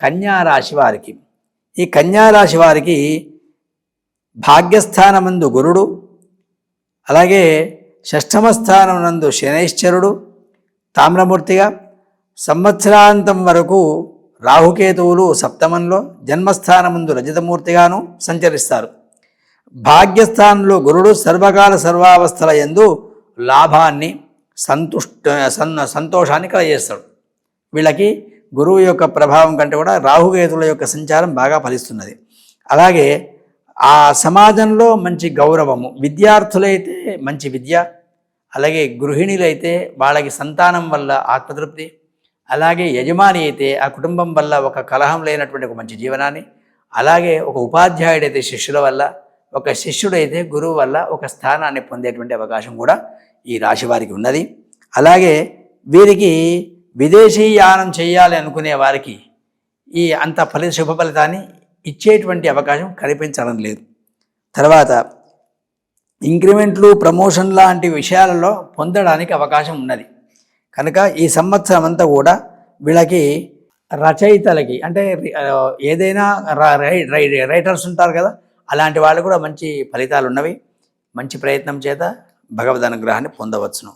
కన్యారాశి వారికి. ఈ కన్యారాశి వారికి భాగ్యస్థానమందు గురుడు అలాగే షష్ఠమ నందు శనైశ్చరుడు తామ్రమూర్తిగా సంవత్సరాంతం వరకు రాహుకేతువులు సప్తమంలో జన్మస్థానముందు రజతమూర్తిగాను సంచరిస్తారు. భాగ్యస్థానంలో గురుడు సర్వకాల సర్వావస్థల ఎందు లాభాన్ని సంతుష్ట సంతోషాన్ని కలగజేస్తాడు. వీళ్ళకి గురువు యొక్క ప్రభావం కంటే కూడా రాహుకేతుల యొక్క సంచారం బాగా ఫలిస్తున్నది. అలాగే ఆ సమాజంలో మంచి గౌరవము విద్యార్థులైతే మంచి విద్య అలాగే గృహిణులైతే వాళ్ళకి సంతానం వల్ల ఆత్మతృప్తి అలాగే యజమాని అయితే ఆ కుటుంబం వల్ల ఒక కలహం లేనటువంటి ఒక మంచి జీవనాన్ని అలాగే ఒక ఉపాధ్యాయుడైతే శిష్యుల వల్ల ఒక శిష్యుడైతే గురువు వల్ల ఒక స్థానాన్ని పొందేటువంటి అవకాశం కూడా ఈ రాశి వారికి ఉన్నది. అలాగే వీరికి విదేశీ యానం చేయాలి అనుకునే వారికి ఈ అంత ఫలిత శుభ ఫలితాన్ని ఇచ్చేటువంటి అవకాశం కనిపించడం లేదు. తర్వాత ఇంక్రిమెంట్లు ప్రమోషన్ లాంటి విషయాలలో పొందడానికి అవకాశం ఉన్నది. కనుక ఈ సంవత్సరం అంతా కూడా వీళ్ళకి రచయితలకి అంటే ఏదైనా రైటర్స్ ఉంటారు కదా అలాంటి వాళ్ళు కూడా మంచి ఫలితాలు ఉన్నవి. మంచి ప్రయత్నం చేత భగవద్ అనుగ్రహాన్ని పొందవచ్చును.